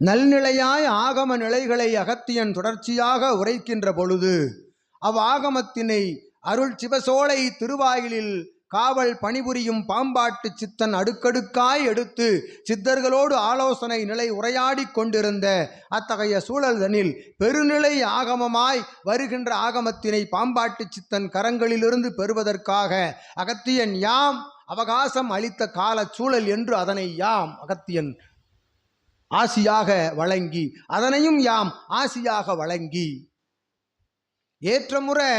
நல்நிலையாய் ஆகம நிலைகளை அகத்தியன் தொடர்ச்சியாக உரைக்கின்ற பொழுது அவ்வாகமத்தினை அருள் சிவசோலை திருவாயிலில் காவல் பணிபுரியும் பாம்பாட்டு சித்தன் அடுக்கடுக்காய் எடுத்து சித்தர்களோடு ஆலோசனை நிலை உரையாடிக் கொண்டிருந்த அத்தகைய சூழல்தனில் பெருநிலை ஆகமமாய் வருகின்ற ஆகமத்தினை பாம்பாட்டு சித்தன் கரங்களிலிருந்து பெறுவதற்காக அகத்தியன் யாம் அவகாசம் அளித்த கால சூழல் என்று அதனை யாம் அகத்தியன் ஆசியாக வழங்கி அதனையும் யாம் ஆசியாக வழங்கி. ஏற்றமுறை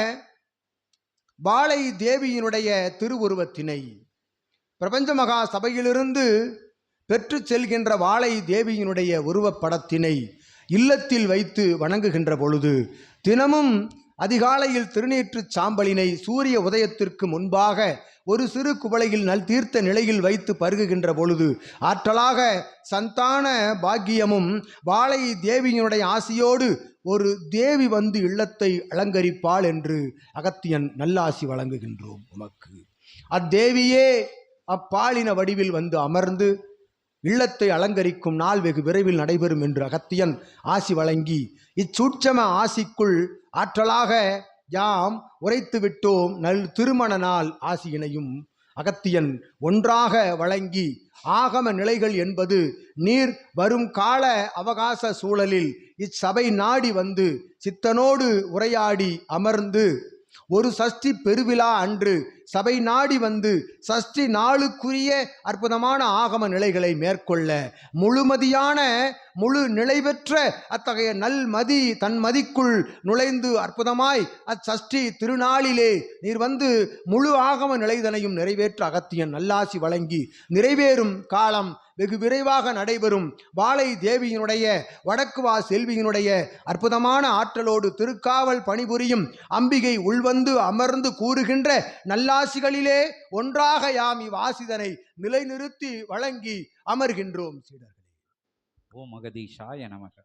பாலை தேவியினுடைய திருவுருவத்தினை பிரபஞ்ச மகா சபையிலிருந்து பெற்று செல்கின்ற வாழை தேவியினுடைய உருவப்படத்தினை இல்லத்தில் வைத்து வணங்குகின்ற பொழுது தினமும் அதிகாலையில் திருநீற்றுச் சாம்பலினை சூரிய உதயத்திற்கு முன்பாக ஒரு சிறு குவளையில் நல் தீர்த்த நிலையில் வைத்து பருகுகின்ற பொழுது ஆற்றலாக சந்தான பாக்கியமும் வாழை தேவியினுடைய ஆசியோடு ஒரு தேவி வந்து இல்லத்தை அலங்கரிப்பாள் என்று அகத்தியன் நல்லாசி வழங்குகின்றோம் உமக்கு. அத்தேவியே அப்பாலின வடிவில் வந்து அமர்ந்து இல்லத்தை அலங்கரிக்கும் நாள் வெகு விரைவில் நடைபெறும் என்று அகத்தியன் ஆசி வழங்கி இச்சூட்சம ஆசிக்குள் ஆற்றலாக யாம் உரைத்து விட்டோம் நல் திருமண நாள் ஆசியினையும் அகத்தியன் ஒன்றாக வழங்கி ஆகம நிலைகள் என்பது நீர் வரும் கால அவகாச சூழலில் இச்சபை நாடி வந்து சித்தனோடு உரையாடி அமர்ந்து ஒரு சஷ்டி பெருவிழா அன்று சபை நாடி வந்து சஷ்டி நாளுக்குரிய அற்புதமான ஆகம நிலைகளை மேற்கொள்ள முழுமதியான முழு நிலை பெற்ற அத்தகைய நல்மதி தன் மதிக்குள் நுழைந்து அற்புதமாய் அச்சஷ்டி திருநாளிலே நீர் வந்து முழு ஆகம நிலைதனையும் நிறைவேற்ற அகத்தியன் நல்லாசி வழங்கி நிறைவேறும் காலம் வெகு விரைவாக நடைபெறும். வாழை தேவியினுடைய வடக்கு வா செல்வியினுடைய அற்புதமான ஆற்றலோடு திருக்காவல் பணிபுரியும் அம்பிகை உள்வந்து அமர்ந்து கூறுகின்ற நல்லாசிகளிலே ஒன்றாக யாம் இவ்வாசிதனை நிலைநிறுத்தி வழங்கி அமர்கின்றோம் சீடர்களே. ஓ மகதீஷாய நமக.